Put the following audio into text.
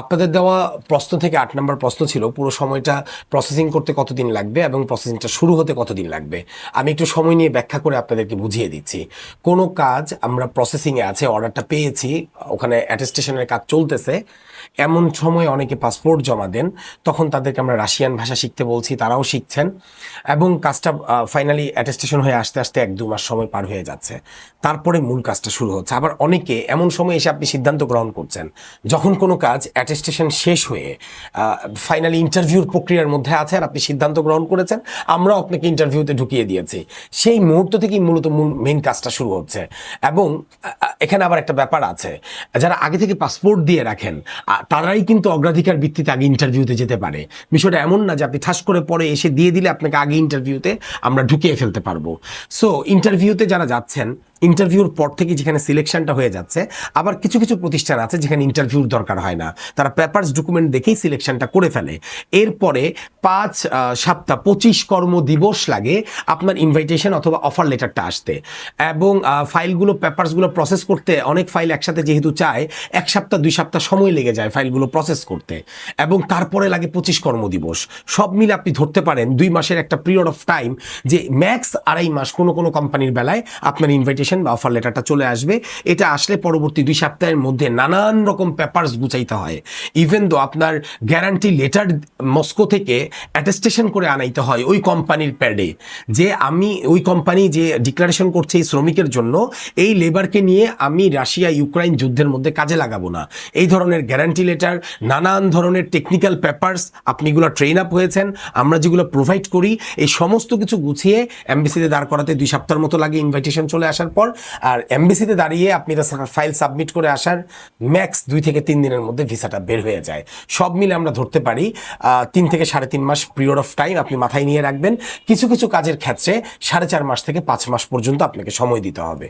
আপনাদের দেওয়া প্রশ্ন থেকে আট নম্বর প্রশ্ন ছিল, পুরো সময়টা প্রসেসিং করতে কতদিন লাগবে এবং প্রসেসিংটা শুরু হতে কতদিন লাগবে? আমি একটু সময় নিয়ে ব্যাখ্যা করে আপনাদেরকে বুঝিয়ে দিচ্ছি। কোনো কাজ আমরা প্রসেসিংয়ে আছে অর্ডারটা পেয়েছি, ওখানে অ্যাটেস্টেশনের কাজ চলতেছে, এমন সময় অনেকে পাসপোর্ট জমা দেন, তখন তাদেরকে আমরা রাশিয়ান ভাষা শিখতে বলছি, তারাও শিখছেন, এবং কাজটা ফাইনালি অ্যাটেস্টেশন হয়ে আসতে আসতে এক দু মাস সময় পার হয়ে যাচ্ছে। তারপরে মূল কাজটা শুরু হচ্ছে। আবার অনেকে এমন সময় এসে আপনি সিদ্ধান্ত গ্রহণ করছেন, যখন কোনো কাজ অ্যাটেস্টেশন শেষ হয়ে ফাইনালি ইন্টারভিউর প্রক্রিয়ার মধ্যে আছে আর আপনি সিদ্ধান্ত গ্রহণ করেছেন, আমরাও আপনাকে ইন্টারভিউতে ঢুকিয়ে দিয়েছি। সেই মুহূর্ত থেকেই মূলত মূল মেইন কাজটা শুরু হচ্ছে। এবং এখানে আবার একটা ব্যাপার আছে, যারা আগে থেকে পাসপোর্ট দিয়ে রাখেন তারাই কিন্তু অগ্রাধিকার ভিত্তিতে আগে ইন্টারভিউতে যেতে পারে। বিষয়টা এমন না যে আপনি ঠাস করে পরে এসে দিয়ে দিলে আপনাকে আগে ইন্টারভিউতে আমরা ঢুকিয়ে ফেলতে পারব। সো ইন্টারভিউতে যারা যাচ্ছেন ইন্টারভিউর পর থেকে যেখানে সিলেকশনটা হয়ে যাচ্ছে, আবার কিছু কিছু প্রতিষ্ঠান আছে যেখানে ইন্টারভিউর দরকার হয় না। তারা পেপারস ডকুমেন্ট দেখেই সিলেকশনটা করে ফেলে। এরপরে পাঁচ সপ্তাহ, পঁচিশ কর্ম দিবস লাগে আপনার ইনভাইটেশন অথবা অফার লেটারটা আসতে। এবং ফাইলগুলো পেপারসগুলো প্রসেস করতে অনেক ফাইল একসাথে যেহেতু চায়, এক সপ্তাহ, দুই সপ্তাহ সময় লেগে যায় ফাইলগুলো প্রসেস করতে। এবং তারপরে লাগে পঁচিশ কর্মদিবস সব মিলে আপনি ধরতে পারেন দুই মাসের একটা পিরিয়ড অফ টাইম যে ম্যাক্স আড়াই মাস কোনো কোনো কোম্পানির বেলায় আপনার ইনভাইটেশন বা অফার লেটারটা চলে আসবে। এটা আসলে পরবর্তী দুই সপ্তাহের মধ্যে নানান রকম পেপারস গুছাইতে হয়। ইভেন দো আপনার গ্যারান্টি লেটার মস্কো থেকে অ্যাটেস্টেশন করে আনাইতে হয় ওই কোম্পানির প্যাডে যে আমি, ওই কোম্পানি যে ডিক্লারেশন করছে এই শ্রমিকের জন্য, এই লেবারকে নিয়ে আমি রাশিয়া, ইউক্রাইন যুদ্ধের মধ্যে কাজে লাগাবো না। এই ধরনের গ্যারান্টি লেটার নানান ধরনের টেকনিক্যাল পেপার্স আপনি এগুলো ট্রেন আপ হয়েছেন, আমরা যেগুলো প্রোভাইড করি, এই সমস্ত কিছু গুছিয়ে এমবিসিতে দাঁড় করাতে দুই সপ্তাহের মতো লাগে ইনভাইটেশন চলে আসার পর, আর এমবিসিতে দাঁড়িয়ে আপনি এটা ফাইল সাবমিট করে আসার ম্যাক্স দুই থেকে তিন দিনের মধ্যে ভিসাটা বের হয়ে যায়। সব মিলে আমরা ধরতে পারি তিন থেকে সাড়ে তিন মাস পিরিয়ড অফ টাইম আপনি মাথায় নিয়ে রাখবেন। কিছু কিছু কাজের ক্ষেত্রে সাড়ে চার মাস থেকে পাঁচ মাস পর্যন্ত আপনাকে সময় দিতে হবে।